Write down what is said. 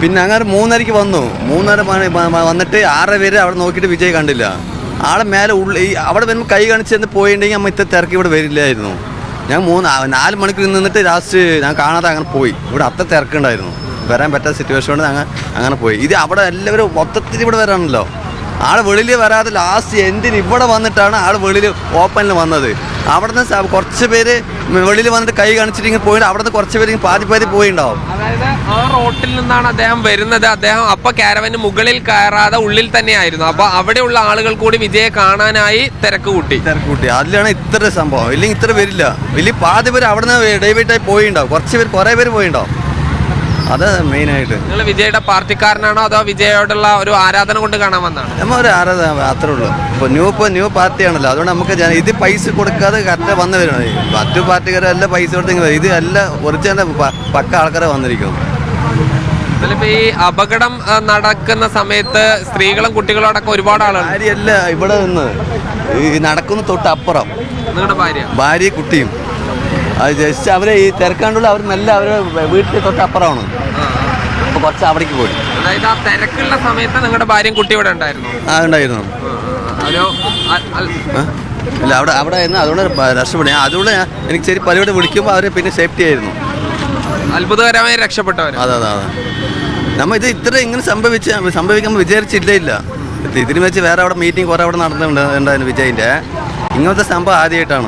പിന്നെ അങ്ങനെ മൂന്നരയ്ക്ക് വന്നു. മൂന്നര വന്നിട്ട് ആറര പേര് അവിടെ നോക്കിയിട്ട് വിജയ് കണ്ടില്ല. ആളെ മേലെ ഉള്ളിൽ ഈ അവിടെ വരുമ്പോൾ കൈ കാണിച്ച് ചെന്ന് പോയിട്ടുണ്ടെങ്കിൽ അമ്മ ഇത്ര തിരക്ക് ഇവിടെ വരില്ലായിരുന്നു. ഞാൻ മൂന്ന് നാല് മണിക്കൂർ നിന്നിട്ട് ലാസ്റ്റ് ഞാൻ കാണാതെ അങ്ങനെ പോയി. ഇവിടെ അത്ര തിരക്കുണ്ടായിരുന്നു. വരാൻ പറ്റാത്ത സിറ്റുവേഷൻ കൊണ്ട് അങ്ങനെ അങ്ങനെ പോയി. ഇത് അവിടെ എല്ലാവരും മൊത്തത്തിൽ ഇവിടെ വരാണല്ലോ. ആൾ വെളിയിൽ വരാതെ ലാസ്റ്റ് എന്തിന് ഇവിടെ വന്നിട്ടാണ് ആൾ വെളിയിൽ ഓപ്പണിൽ വന്നത്. അവിടെ നിന്ന് കുറച്ച് പേര് വെളിയിൽ വന്നിട്ട് കൈ കാണിച്ചിട്ട് ഇങ്ങനെ പോയിട്ട് അവിടുന്ന് കുറച്ച് പേര് പാതി പാതി പോയിണ്ടാവും. അതായത് ആ റോട്ടിൽ നിന്നാണ് അദ്ദേഹം വരുന്നത്. അദ്ദേഹം അപ്പൊ കാരവന് മുകളിൽ കയറാതെ ഉള്ളിൽ തന്നെയായിരുന്നു. അപ്പൊ അവിടെയുള്ള ആളുകൾ കൂടി വിജയെ കാണാനായി തിരക്ക് കൂട്ടി. തിരക്ക് കൂട്ടി. അതിലാണ് ഇത്ര സംഭവം. ഇല്ലെങ്കിൽ ഇത്ര വരില്ല വലിയ പാതി പേര് അവിടുന്ന് ഡൈവേറ്റായി പോയിണ്ടാവും. കുറച്ച് പേര് കുറെ പേര് പോയിണ്ടാവും. അത് മെയിനായിട്ട് നിങ്ങൾ വിജയുടെ പാർട്ടിക്കാരനാണോ അതോ വിജയോടുള്ള ഒരു ആരാധന കൊണ്ട് കാണാൻ വന്നാണ് നമ്മ ഒരു ആരാധന അത്രേ ഉള്ളൂ. ഇപ്പോൾ ന്യൂ ഇപ്പോൾ ന്യൂ പാർട്ടിയാണല്ലോ. അതുകൊണ്ട് നമുക്ക് ജന- ഇത് പൈസ കൊടുക്കാതെ കറക്റ്റ് വന്ന് വരണം മറ്റു പാർട്ടിക്കാരെല്ലാം പൈസ കൊടുത്തെങ്കിൽ ഇത് എല്ലാം ഒറിജിനൽ പക്ക ആൾക്കാരെ വന്നിരിക്കും. ഇതിലിപ്പോ ഈ അപകടം ആ, നടക്കുന്ന സമയത്ത് സ്ത്രീകളും കുട്ടികളും അടക്കം ഒരുപാട് ആളുകൾ ഭാര്യയല്ല ഇവിടെ നിന്ന്. ഈ നടക്കുന്ന തൊട്ട് അപ്പുറം നിങ്ങളുടെ ഭാര്യ? ഭാര്യ കുട്ടിയും. അത് ജസ്റ്റ് അവരെ ഈ തിരക്കാണ്ടുള്ള അവർ നല്ല അവരെ വീട്ടിൽ തൊട്ട് അപ്പുറമാണ്. അപ്പോൾ കുറച്ച് അവിടേക്ക് പോയി. അതായത് ആ തിരക്കുള്ള സമയത്ത് നിങ്ങളുടെ ഭാര്യയും കുട്ടി ഇവിടെ ഉണ്ടായിരുന്നു? ആ ഉണ്ടായിരുന്നു. ഒരു അ- അൽ- ഇല്ല അവിടെ അവിടെ ആയിരുന്നു അതുകൊണ്ട് രക്ഷപ്പെടും. ഞാൻ അതുകൊണ്ട് ഞാൻ- എനിക്ക് ശരി പരിപാടി വിളിക്കുമ്പോൾ അവരെ പിന്നെ സേഫ്റ്റി ആയിരുന്നു. അത്ഭുതകരമായി രക്ഷപ്പെട്ടവര്. അതെ അതെ അതെ. നമ്മൾ ഇത് ഇത്ര ഇങ്ങനെ സംഭവിച്ച സംഭവിക്കുമ്പോൾ വിചാരിച്ചില്ല ഇല്ല. ഇത് ഇതിന് വെച്ച് വേറെ അവിടെ മീറ്റിംഗ് കുറേ അവിടെ നടന്നിട്ടുണ്ട് ഉണ്ടായിരുന്നു വിജയിന്റെ ഇങ്ങനത്തെ സംഭവം ആദ്യമായിട്ടാണ്